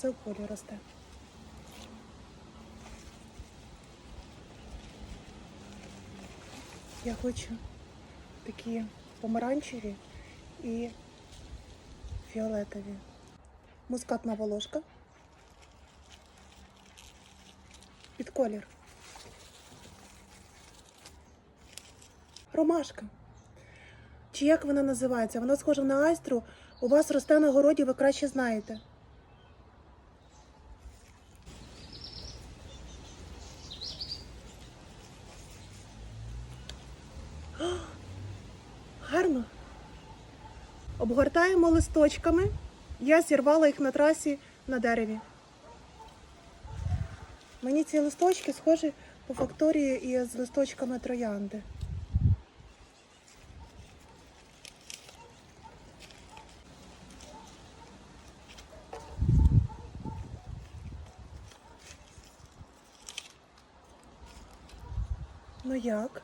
Це в полі росте. Я хочу такі помаранчеві і фіолетові. Мускатна волошка. Під колір. Ромашка. Чи як вона називається? Вона схожа на айстру. У вас росте на городі, ви краще знаєте. Гарно. Обгортаємо листочками. Я зірвала їх на трасі на дереві. Мені ці листочки схожі по факторії із листочками троянди. Ну як?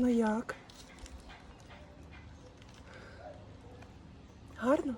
Ну як? Гарно?